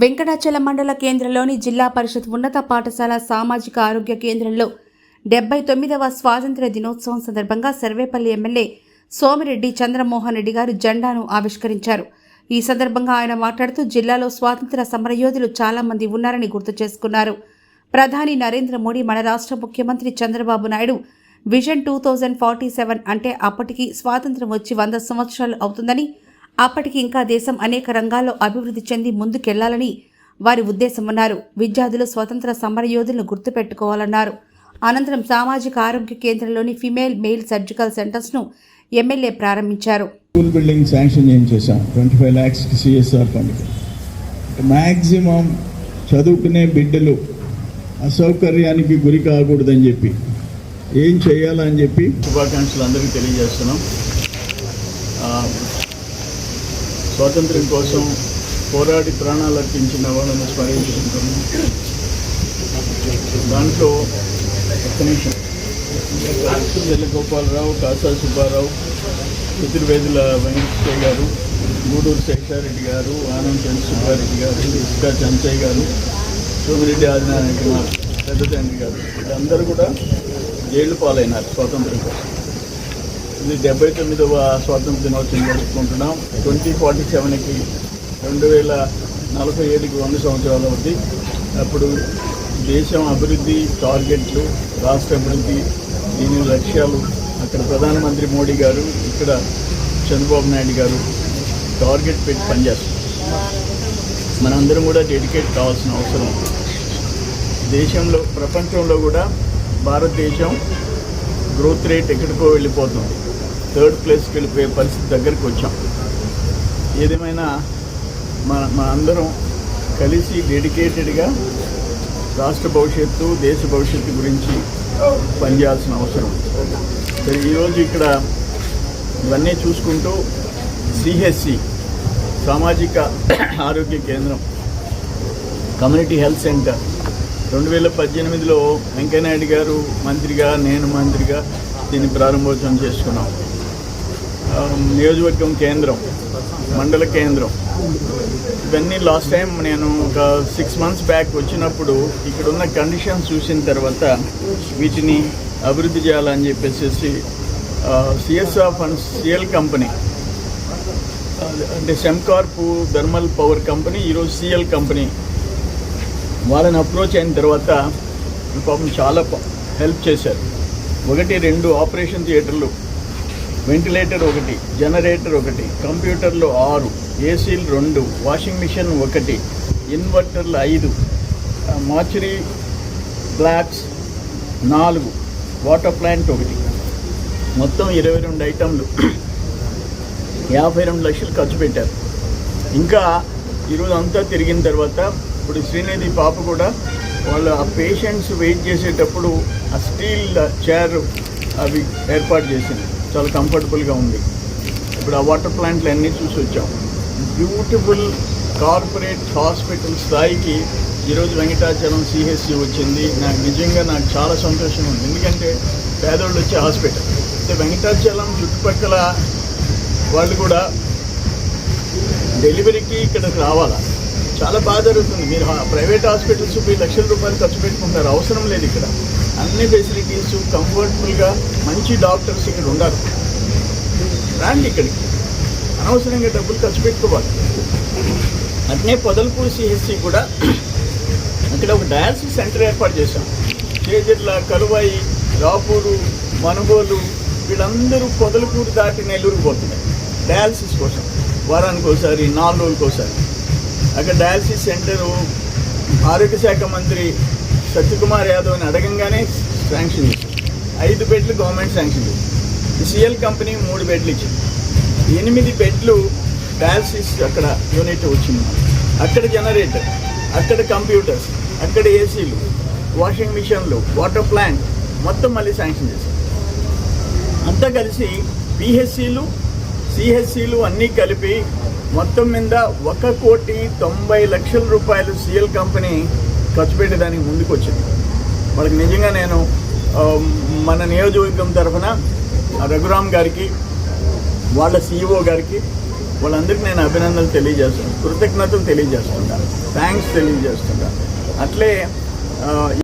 వెంకటాచలం మండల కేంద్రంలోని జిల్లా పరిషత్ ఉన్నత పాఠశాల సామాజిక ఆరోగ్య కేంద్రంలో డెబ్బై తొమ్మిదవ స్వాతంత్ర దినోత్సవం సందర్భంగా సర్వేపల్లి ఎమ్మెల్యే సోమిరెడ్డి చంద్రమోహన్ రెడ్డి గారు జెండాను ఆవిష్కరించారు. ఈ సందర్భంగా ఆయన మాట్లాడుతూ జిల్లాలో స్వాతంత్ర సమరయోధులు చాలామంది ఉన్నారని గుర్తు చేసుకున్నారు. ప్రధాని నరేంద్ర మోడీ మన రాష్ట్ర ముఖ్యమంత్రి Chandrababu Naidu vision two thousand forty seven అంటే అప్పటికి స్వాతంత్రం వచ్చి వంద సంవత్సరాలు అవుతుందని అప్పటికి ఇంకా దేశం అనేక రంగాల్లో అభివృద్ధి చెంది ముందుకెళ్ళాలని వారి ఉద్దేశమన్నారు విద్యార్థులు స్వతంత్ర సమరయోధులను గుర్తుపెట్టుకోవాలన్నారు. అనంతరం సామాజిక ఆరోగ్య కేంద్రంలోని ఫిమేల్ మెయిల్ సర్జికల్ సెంటర్స్ను ఎమ్మెల్యే ప్రారంభించారు. స్కూల్ బిల్డింగ్ శాంక్షన్ చేయించేసాం ట్వంటీ ఫైవ్ ల్యాక్స్కి సిఎస్ఆర్ ఫండ్కి మ్యాక్సిమం చదువుకునే బిడ్డలు అసౌకర్యానికి గురి కాకూడదని చెప్పి. ఏం చేయాలని చెప్పి? శుభాకాంక్షలు అందరికీ తెలియజేస్తున్నాం. ఆ, స్వాతంత్ర్యం కోసం పోరాడి ప్రాణాలు అర్పించిన వాళ్ళని స్మరించుకుంటాము దాంట్లో ఒక్క నిమిషం. తెల్ల కాసా సుబ్బారావు చతుర్వేదుల వెంకటేశ్వర గారు గూడూరు శేషారెడ్డి గారు ఆనంద్ చంద్ర సుబ్బారెడ్డి గారు ఇసుకా చంచయ్య గారు సోమిరెడ్డి ఆదినారాయణ కుమార్ పెద్ద తండ్రి గారు వీళ్ళందరూ కూడా జైలు పాలైనారు స్వాతంత్రం కోసం. ఇది డెబ్బై తొమ్మిదవ స్వాతంత్ర దినోత్సవం జరుపుకుంటున్నాం ట్వంటీ ఫార్టీ సెవెన్కి రెండు వేల నలభై ఏడుకి వంద సంవత్సరాలు అవుతుంది అప్పుడు దేశం అభివృద్ధి టార్గెట్లు రాష్ట్ర అభివృద్ధి దీని లక్ష్యాలు. అక్కడ ప్రధానమంత్రి మోడీ గారు ఇక్కడ చంద్రబాబు నాయుడు గారు టార్గెట్ పెట్టి పనిచేస్తారు మనందరం కూడా డెడికేట్ కావాల్సిన అవసరం ఉంది. దేశంలో ప్రపంచంలో కూడా భారతదేశం గ్రోత్ రేట్ ఎక్కడికో వెళ్ళిపోతుంది. థర్డ్ ప్లేస్కి వెళ్ళిపోయే పరిస్థితి దగ్గరికి వచ్చాం. ఏదేమైనా మన మన అందరం కలిసి డెడికేటెడ్గా రాష్ట్ర భవిష్యత్తు దేశ భవిష్యత్తు గురించి పనిచేయాల్సిన అవసరం. సరే ఈరోజు ఇక్కడ ఇవన్నీ చూసుకుంటూ సిహెచ్సి సామాజిక ఆరోగ్య కేంద్రం కమ్యూనిటీ హెల్త్ సెంటర్. రెండు వేల పద్దెనిమిదిలో వెంకయ్యనాయుడు గారు మంత్రిగా నేను మంత్రిగా దీన్ని ప్రారంభోత్సవం చేసుకున్నాం. నియోజకవర్గం కేంద్రం మండల కేంద్రం. ఇవన్నీ లాస్ట్ టైం నేను ఒక సిక్స్ మంత్స్ బ్యాక్ వచ్చినప్పుడు ఇక్కడున్న కండిషన్స్ చూసిన తర్వాత వీటిని అభివృద్ధి చేయాలని చెప్పేసి సిఎస్ఆర్ ఫండ్స్ సిఎల్ కంపెనీ అంటే సెమ్కార్పు థర్మల్ పవర్ కంపెనీ ఈరోజు సిఎల్ కంపెనీ వాళ్ళని అప్రోచ్ అయిన తర్వాత పాపం చాలా హెల్ప్ చేశారు. ఒకటి రెండు ఆపరేషన్ థియేటర్లు వెంటిలేటర్ ఒకటి జనరేటర్ ఒకటి కంప్యూటర్లు ఆరు ఏసీలు రెండు వాషింగ్ మిషన్ ఒకటి ఇన్వర్టర్లు ఐదు ఆ, మార్చరీ బ్లాక్స్ నాలుగు వాటర్ ప్లాంట్ ఒకటి. మొత్తం ఇరవై రెండు ఐటెంలు. యాభై రెండు లక్షలు ఖర్చు పెట్టారు. ఇంకా ఈరోజు అంతా తిరిగిన తర్వాత ఇప్పుడు శ్రీనిధి పాప కూడా వాళ్ళు ఆ పేషెంట్స్ వెయిట్ చేసేటప్పుడు ఆ స్టీల్ చైర్ అవి ఏర్పాటు చేసింది. చాలా కంఫర్టబుల్గా ఉంది. ఇప్పుడు ఆ వాటర్ ప్లాంట్లు అన్నీ చూసి వచ్చాం. బ్యూటిఫుల్ కార్పొరేట్ హాస్పిటల్ స్థాయికి ఈరోజు వెంకటాచలం సిహెచ్సి వచ్చింది. నాకు నిజంగా నాకు చాలా సంతోషంగా ఉంది. ఎందుకంటే పేదోళ్ళు వచ్చే హాస్పిటల్ అయితే వెంకటాచలం చుట్టుపక్కల వాళ్ళు కూడా డెలివరీకి ఇక్కడికి రావాలా? చాలా బాధ జరుగుతుంది. మీరు ప్రైవేట్ హాస్పిటల్స్ వెయ్యి లక్షల రూపాయలు ఖర్చు పెట్టుకుంటారు. అవసరం లేదు ఇక్కడ. అన్ని ఫెసిలిటీస్ కంఫర్టబుల్గా మంచి డాక్టర్స్ ఇక్కడ ఉండాలి. రండి ఇక్కడికి. అనవసరంగా డబ్బులు ఖర్చు పెట్టుకోవాలి. అట్నే పొదలపూడి సిహెచ్సి కూడా అక్కడ ఒక డయాలసిస్ సెంటర్ ఏర్పాటు చేశాం. చేజర్ల కలువాయి రాపూరు మనుగోలు వీళ్ళందరూ పొదలపూడి దాటి నెల్లూరు పోతున్నారు. డయాలసిస్ కోసం. వారానికి ఒకసారి నాలుగు రోజులకోసారి అక్కడ డయాలసిస్ సెంటరు ఆరోగ్య శాఖ మంత్రి సత్యకుమార్ యాదవ్ని అడగంగానే శాంక్షన్ చేశారు. ఐదు బెడ్లు గవర్నమెంట్ శాంక్షన్ చేసింది సిఎల్ కంపెనీ మూడు బెడ్లు ఇచ్చింది. ఎనిమిది బెడ్లు డయాలసిస్ అక్కడ యూనిట్ వచ్చింది. అక్కడ జనరేటర్ అక్కడ కంప్యూటర్స్ అక్కడ ఏసీలు వాషింగ్ మిషన్లు వాటర్ ప్లాంట్ మొత్తం మళ్ళీ శాంక్షన్ చేశారు. అంతా కలిసి పిహెచ్సిలు సిహెచ్సిలు అన్నీ కలిపి మొత్తం మీద ఒక కోటి తొంభై లక్షల రూపాయలు సిఎల్ కంపెనీ ఖర్చు పెట్టడానికి ముందుకు వచ్చింది వాళ్ళకి నిజంగా నేను మన నియోజకవర్గం తరఫున రఘురామ్ గారికి వాళ్ళ సీఈఓ గారికి వాళ్ళందరికీ నేను అభినందనలు తెలియజేస్తున్నాను. కృతజ్ఞతలు తెలియజేస్తున్నాను. థ్యాంక్స్ తెలియజేస్తున్నాను. అట్లే